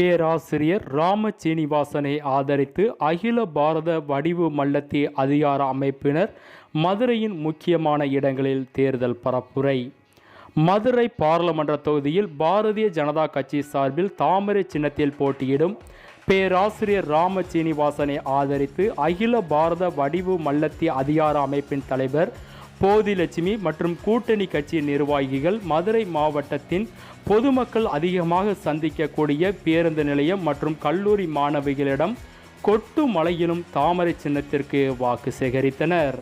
பேராசிரியர் ராம சீனிவாசனை ஆதரித்து அகில பாரத வடிவு மல்லத்தி அதிகார அமைப்பினர் மதுரையின் முக்கியமான இடங்களில் தேர்தல் பரப்புரை. மதுரை பாராளுமன்ற தொகுதியில் பாரதிய ஜனதா கட்சி சார்பில் தாமரை சின்னத்தில் போட்டியிடும் பேராசிரியர் ராம சீனிவாசனை ஆதரித்து அகில பாரத வடிவு மல்லத்தி அதிகார அமைப்பின் தலைவர் போதிலட்சுமி மற்றும் கூட்டணி கட்சி நிர்வாகிகள் மதுரை மாவட்டத்தின் பொதுமக்கள் அதிகமாக சந்திக்கக்கூடிய பேருந்து நிலையம் மற்றும் கல்லூரி மாணவிகளிடம் கொட்டு மலையிலும் தாமரை சின்னத்திற்கு வாக்கு சேகரித்தனர்.